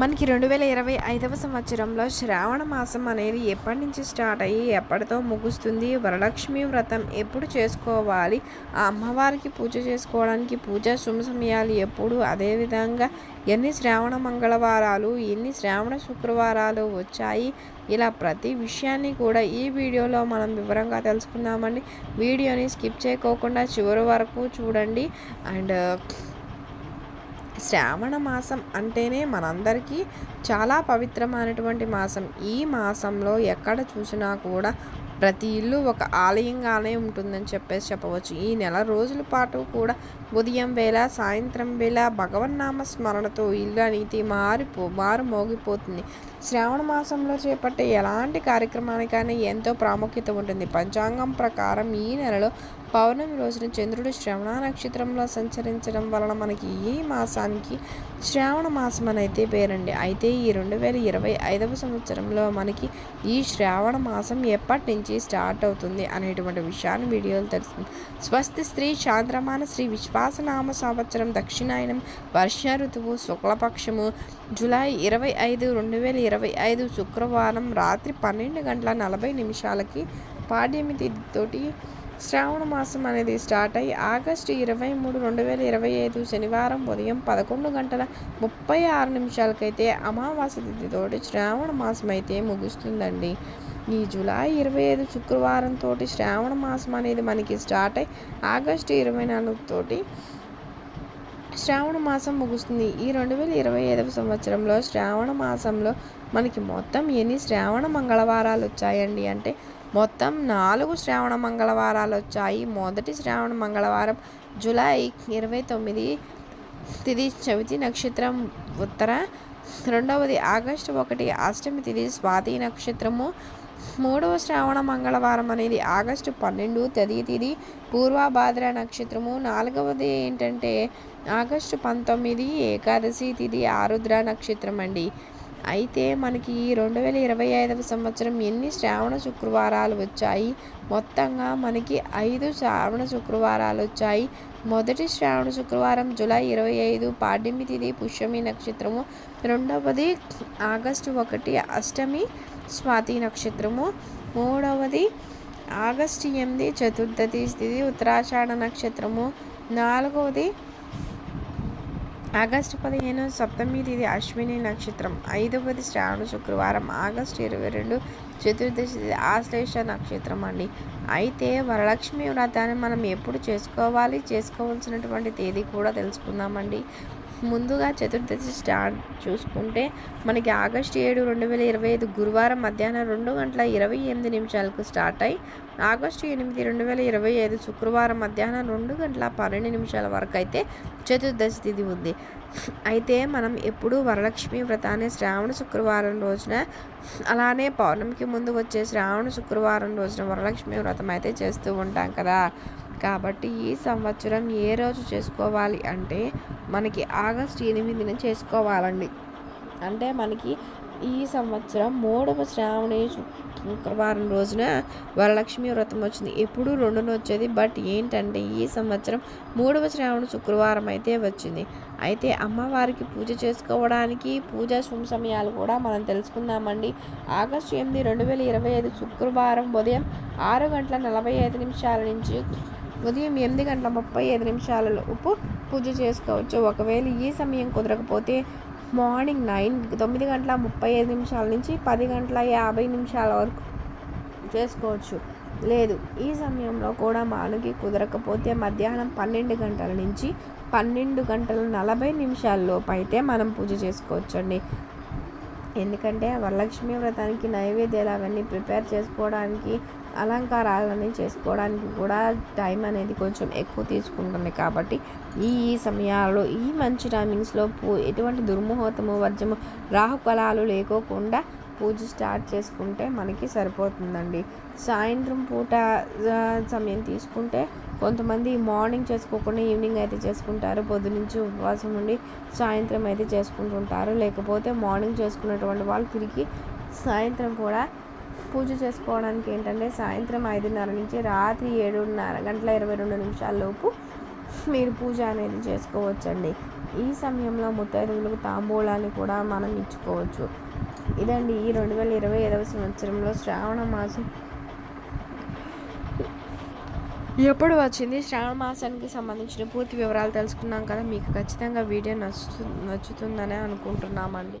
మనకి రెండు వేల ఇరవై ఐదవ సంవత్సరంలో శ్రావణ మాసం అనేది ఎప్పటి నుంచి స్టార్ట్ అయ్యి ఎప్పటితో ముగుస్తుంది? వరలక్ష్మి వ్రతం ఎప్పుడు చేసుకోవాలి? ఆ అమ్మవారికి పూజ చేసుకోవడానికి పూజ శుభ సమయాలు ఎప్పుడు? అదేవిధంగా ఎన్ని శ్రావణ మంగళవారాలు ఎన్ని శ్రావణ శుక్రవారాలు వచ్చాయి? ఇలా ప్రతి విషయాన్ని కూడా ఈ వీడియోలో మనం వివరంగా తెలుసుకుందామండి. వీడియోని స్కిప్ చేయకోకుండా చివరి వరకు చూడండి. అండ్ శ్రావణ మాసం అంటేనే మనందరికీ చాలా పవిత్రమైనటువంటి మాసం. ఈ మాసంలో ఎక్కడ చూసినా కూడా ప్రతి ఇల్లు ఒక ఆలయంగానే ఉంటుందని చెప్పేసి చెప్పవచ్చు. ఈ నెల రోజుల పాటు కూడా ఉదయం వేళ సాయంత్రం వేళ భగవన్నామ స్మరణతో ఇల్లు అనేది మారిపో మారు మోగిపోతుంది. శ్రావణ మాసంలో చేపట్టే ఎలాంటి కార్యక్రమానికైనా ఎంతో ప్రాముఖ్యత ఉంటుంది. పంచాంగం ప్రకారం ఈ నెలలో పౌర్ణమి రోజున చంద్రుడు శ్రవణ నక్షత్రంలో సంచరించడం వలన మనకి ఈ మాసానికి శ్రావణ మాసం అని అయితే పేరండి. అయితే ఈ రెండు వేల ఇరవై ఐదవ సంవత్సరంలో మనకి ఈ శ్రావణ మాసం ఎప్పటి నుంచి స్టార్ట్ అవుతుంది అనేటువంటి విషయాన్ని వీడియోలు తెలుస్తుంది. స్వస్తి స్త్రీ చాంద్రమాన శ్రీ విశ్వాసనామ సంవత్సరం దక్షిణాయనం వర్ష ఋతువు శుక్లపక్షము. జూలై ఇరవై ఐదు రెండు వేల ఇరవై ఐదు శుక్రవారం రాత్రి పన్నెండు గంటల నలభై నిమిషాలకి పాడ్యమి తోటి శ్రావణ మాసం అనేది స్టార్ట్ అయ్యి ఆగస్టు ఇరవై మూడు రెండు వేల ఇరవై ఐదు శనివారం ఉదయం పదకొండు గంటల ముప్పై ఆరు నిమిషాలకైతే అమావాస్య తిథితోటి శ్రావణ మాసం అయితే ముగుస్తుందండి. ఈ జూలై ఇరవై ఐదు శుక్రవారం తోటి శ్రావణ మాసం అనేది మనకి స్టార్ట్ అయ్యి ఆగస్టు ఇరవై నాలుగు తోటి శ్రావణ మాసం ముగుస్తుంది. ఈ రెండు వేల ఇరవై ఐదవ సంవత్సరంలో శ్రావణ మాసంలో మనకి మొత్తం ఎన్ని శ్రావణ మంగళవారాలు వచ్చాయండి అంటే మొత్తం నాలుగు శ్రావణ మంగళవారాలు వచ్చాయి. మొదటి శ్రావణ మంగళవారం జూలై ఇరవై తొమ్మిది తిది చవితి నక్షత్రం ఉత్తర రెండవది ఆగస్టు ఒకటి అష్టమి తిది స్వాతి నక్షత్రము మూడవ శ్రావణ మంగళవారం అనేది ఆగస్టు పన్నెండు తది తిది పూర్వభాద్ర నక్షత్రము. నాలుగవది ఏంటంటే ఆగస్టు పంతొమ్మిది ఏకాదశి తిది ఆరుద్ర నక్షత్రం అండి అయితే మనకి రెండు వేల ఇరవై ఐదవ సంవత్సరం ఎన్ని శ్రావణ శుక్రవారాలు వచ్చాయి? మొత్తంగా మనకి ఐదు శ్రావణ శుక్రవారాలు వచ్చాయి. మొదటి శ్రావణ శుక్రవారం జూలై ఇరవై ఐదు పాడ్యమి తిది పుష్యమి నక్షత్రము. రెండవది ఆగస్టు ఒకటి అష్టమి స్వాతి నక్షత్రము. మూడవది ఆగస్టు ఎనిమిది చతుర్థతి స్థితి ఉత్తరాషాఢ నక్షత్రము. నాలుగవది ఆగస్టు పదిహేను సప్తమి తిది అశ్విని నక్షత్రం. ఐదవది శ్రావణ శుక్రవారం ఆగస్టు ఇరవై రెండు చతుర్దశి ఆశ్లేష నక్షత్రం అండి. అయితే వరలక్ష్మి వ్రతాన్ని మనం ఎప్పుడు చేసుకోవాలి? చేసుకోవాల్సినటువంటి తేదీ కూడా తెలుసుకుందామండి. ముందుగా చతుర్దశి స్టార్ట్ చూసుకుంటే మనకి ఆగస్టు ఏడు రెండు వేల ఇరవై ఐదు గురువారం మధ్యాహ్నం రెండు గంటల ఇరవై ఎనిమిది నిమిషాలకు స్టార్ట్ అయ్యి ఆగస్టు ఎనిమిది రెండు వేల ఇరవై ఐదు శుక్రవారం మధ్యాహ్నం రెండు గంటల పన్నెండు నిమిషాల వరకు అయితే చతుర్దశి తిథి ఉంది. అయితే మనం ఎప్పుడూ వరలక్ష్మి వ్రతాన్ని శ్రావణ శుక్రవారం రోజున అలానే పౌర్ణమికి ముందు వచ్చే శ్రావణ శుక్రవారం రోజున వరలక్ష్మి వ్రతం అయితే చేస్తూ ఉంటాం కదా. కాబట్టి ఈ సంవత్సరం ఏ రోజు చేసుకోవాలి అంటే మనకి ఆగస్ట్ ఎనిమిదిన చేసుకోవాలండి. అంటే మనకి ఈ సంవత్సరం మూడవ శ్రావణి శుక్రవారం రోజున వరలక్ష్మి వ్రతం వచ్చింది. ఎప్పుడు రెండున వచ్చేది బట్ ఏంటంటే ఈ సంవత్సరం మూడవ శ్రావణ శుక్రవారం అయితే వచ్చింది. అయితే అమ్మవారికి పూజ చేసుకోవడానికి పూజా శుభ సమయాలు కూడా మనం తెలుసుకుందామండి. ఆగస్టు ఎనిమిది రెండు వేల ఇరవై ఐదు శుక్రవారం ఉదయం ఆరు గంటల నలభై ఐదు నిమిషాల నుంచి ఉదయం ఎనిమిది గంటల ముప్పై ఐదు నిమిషాలలోపు పూజ చేసుకోవచ్చు. ఒకవేళ ఈ సమయం కుదరకపోతే మార్నింగ్ నైన్ తొమ్మిది గంటల ముప్పై ఐదు నిమిషాల నుంచి పది గంటల యాభై నిమిషాల వరకు చేసుకోవచ్చు. లేదు ఈ సమయంలో కూడా మానుకి కుదరకపోతే మధ్యాహ్నం పన్నెండు గంటల నుంచి పన్నెండు గంటల నలభై నిమిషాల్లోపు అయితే మనం పూజ చేసుకోవచ్చండి. ఎందుకంటే వరలక్ష్మి వ్రతానికి నైవేద్యాలు అవన్నీ ప్రిపేర్ చేసుకోవడానికి అలంకారాలని చేసుకోవడానికి కూడా టైం అనేది కొంచెం ఎక్కువ తీసుకుంటుంది కాబట్టి ఈ ఈ సమయాల్లో ఈ మంచి టైమింగ్స్లో పూ ఎటువంటి దుర్ముహూర్తము వర్జము రాహుఫలాలు లేకోకుండా పూజ స్టార్ట్ చేసుకుంటే మనకి సరిపోతుందండి. సాయంత్రం పూట సమయం తీసుకుంటే కొంతమంది మార్నింగ్ చేసుకోకుండా ఈవినింగ్ అయితే చేసుకుంటారు పొద్దునుంచి ఉపవాసం ఉండి సాయంత్రం అయితే చేసుకుంటుంటారు. లేకపోతే మార్నింగ్ చేసుకున్నటువంటి వాళ్ళు తిరిగి సాయంత్రం కూడా పూజ చేసుకోవడానికి ఏంటంటే సాయంత్రం ఐదున్నర నుంచి రాత్రి ఏడున్నర గంటల ఇరవై రెండు నిమిషాల లోపు మీరు పూజ అనేది చేసుకోవచ్చండి. ఈ సమయంలో ముత్తైదువులకు తాంబూలాన్ని కూడా మనం ఇచ్చుకోవచ్చు. ఇదండి ఈ రెండు వేల ఇరవై ఐదవ సంవత్సరంలో శ్రావణ మాసం. ఎప్పుడు వచ్చింది? శ్రావణ మాసానికి సంబంధించిన పూర్తి వివరాలు తెలుసుకున్నాం కదా. మీకు ఖచ్చితంగా వీడియో నచ్చు నచ్చుతుందనే అనుకుంటున్నామండి.